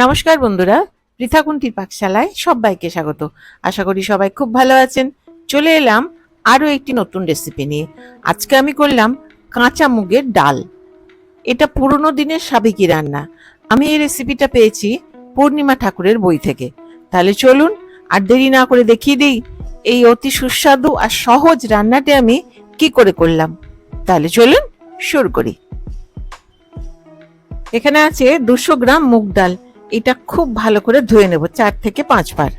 নমস্কার বন্ধুরা পৃথাকুন্তির পাকশালায় সবাইকে স্বাগত। আশা করি সবাই খুব ভালো আছেন। চলে এলাম আরও একটি নতুন রেসিপি নিয়ে। আজকে আমি করলাম কাঁচা মুগের ডাল। এটা পুরনো দিনের সাবেকি রান্না। আমি এই রেসিপিটা পেয়েছি পূর্ণিমা ঠাকুরের বই থেকে। তাহলে চলুন আর দেরি না করে দেখিয়ে দিই এই অতি সুস্বাদু আর সহজ রান্নাটি আমি কি করে করলাম। তাহলে চলুন শুরু করি। এখানে আছে দুশো গ্রাম মুগ ডাল। এটা খুব ভালো করে ধুয়ে নেব চার থেকে পাঁচ বার।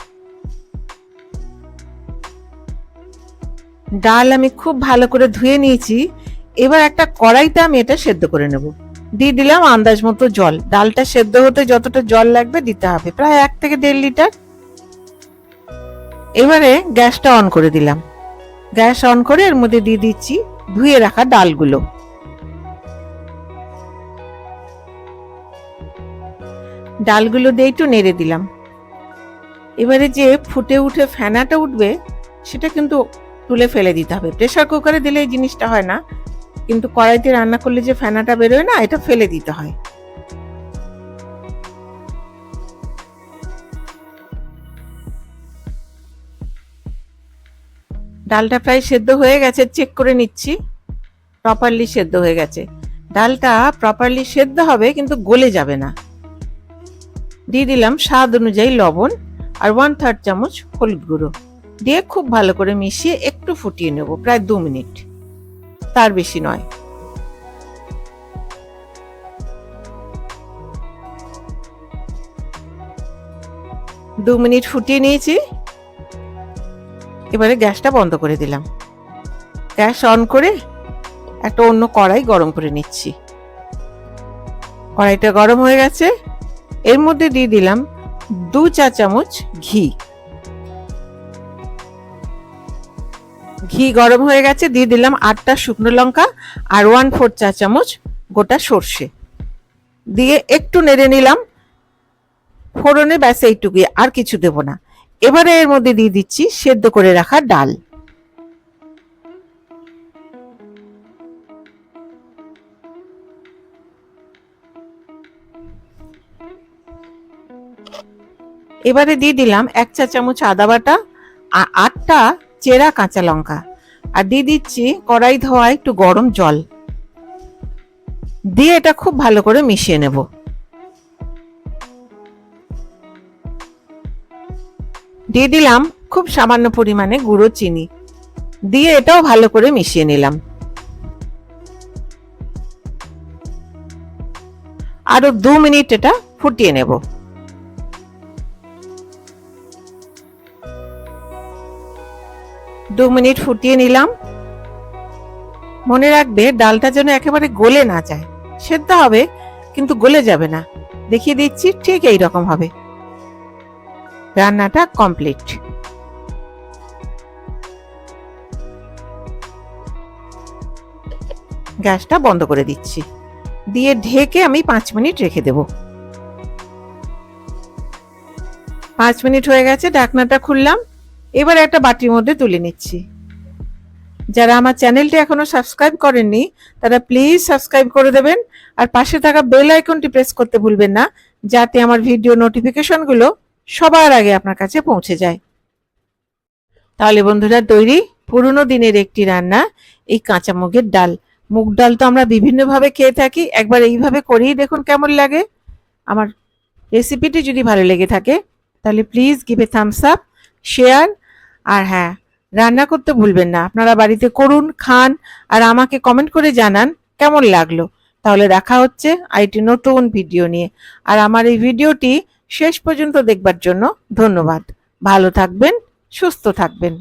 ডাল আমি খুব ভালো করে ধুয়ে নিয়েছি। এবার একটা কড়াইতে আমি এটা সেদ্ধ করে নেব। দিয়ে দিলাম আন্দাজ মতো জল। ডালটা সেদ্ধ হতে যতটা জল লাগবে দিতে হবে। প্রায় এক থেকে দেড় লিটার। এবারে গ্যাসটা অন করে দিলাম। গ্যাস অন করে এর মধ্যে দিয়ে দিচ্ছি ধুয়ে রাখা ডালগুলো। ডালগুলো দিয়ে একটু নেড়ে দিলাম। এবারে যে ফুটে উঠে ফেনাটা উঠবে, সেটা কিন্তু তুলে ফেলে দিতে হবে। প্রেশার কুকারে দিলে এই জিনিসটা হয় না, কিন্তু কড়াইতে রান্না করলে যে ফেনাটা বেরোয় না, এটা ফেলে দিতে হয়। ডালটা প্রায় সেদ্ধ হয়ে গেছে, চেক করে নিচ্ছি। প্রপারলি সেদ্ধ হয়ে গেছে। ডালটা প্রপারলি সেদ্ধ হবে, কিন্তু গলে যাবে না। দিয়ে দিলাম স্বাদ অনুযায়ী লবণ আর ওয়ান থার্ড চামচ হলুদ গুঁড়ো। দিয়ে খুব ভালো করে মিশিয়ে একটু ফুটিয়ে নেব, প্রায় দু মিনিট। তার বেশি নয়। দু মিনিট ফুটিয়ে নিয়েছি। এবারে গ্যাসটা বন্ধ করে দিলাম। গ্যাস অন করে একটা অন্য কড়াই গরম করে নিচ্ছি। কড়াইটা গরম হয়ে গেছে। এর মধ্যে দিয়ে দিলাম দু চা চামচ ঘি। ঘি গরম হয়ে গেছে, দিয়ে দিলাম আটটা শুকনো লঙ্কা আর ওয়ান ফোর চা চামচ গোটা সর্ষে। দিয়ে একটু নেড়ে নিলাম, ফোড়নে ব্যাস এইটুকুই, আর কিছু দেব না। এবারে এর মধ্যে দিয়ে দিচ্ছি সেদ্ধ করে রাখা ডাল। এবারে দিয়ে দিলাম এক চা চামচ আদা বাটা আর আটটা চেরা কাঁচা লঙ্কা। আর দিয়ে দিচ্ছি কড়াই ধোয়া একটু গরম জল। দিয়ে এটা খুব ভালো করে মিশিয়ে নেব। দিয়ে দিলাম খুব সামান্য পরিমাণে গুঁড়ো চিনি। দিয়ে এটাও ভালো করে মিশিয়ে নিলাম। আরও দু মিনিট এটা ফুটিয়ে নেব। দু মিনিট ফুটিয়ে নিলাম। মনে রাখবে, ডালটা যেন একেবারে গলে না যায়। সেদ্ধ হবে, কিন্তু গলে যাবে না। দেখিয়ে দিচ্ছি, ঠিক এই রকম হবে। রান্নাটা কমপ্লিট। গ্যাসটা বন্ধ করে দিচ্ছি। দিয়ে ঢেকে আমি পাঁচ মিনিট রেখে দেব। পাঁচ মিনিট হয়ে গেছে, ঢাকনাটা খুললাম। এবার একটা বাটির মধ্যে তুলে নিচ্ছি। যারা আমার চ্যানেলটি এখনও সাবস্ক্রাইব করেননি, তারা প্লিজ সাবস্ক্রাইব করে দেবেন আর পাশে থাকা বেল আইকনটি প্রেস করতে ভুলবেন না, যাতে আমার ভিডিও নোটিফিকেশনগুলো সবার আগে আপনার কাছে পৌঁছে যায়। তাহলে বন্ধুরা, তৈরি পুরনো দিনের একটি রান্না, এই কাঁচা মুগের ডাল। মুগ ডাল তো আমরা বিভিন্নভাবে খেয়ে থাকি, একবার এইভাবে করেই দেখুন কেমন লাগে। আমার রেসিপিটি যদি ভালো লেগে থাকে, তাহলে please give a thumbs up share আর হ্যাঁ রান্না করতে ভুলবেন না। আপনারা বাড়িতে করুন, খান আর আমাকে কমেন্ট করে জানান কেমন লাগল। তাহলে দেখা হচ্ছে আইটি নতুন ভিডিও নিয়ে। আর আমার এই ভিডিওটি শেষ পর্যন্ত দেখবার জন্য ধন্যবাদ। ভালো থাকবেন, সুস্থ থাকবেন।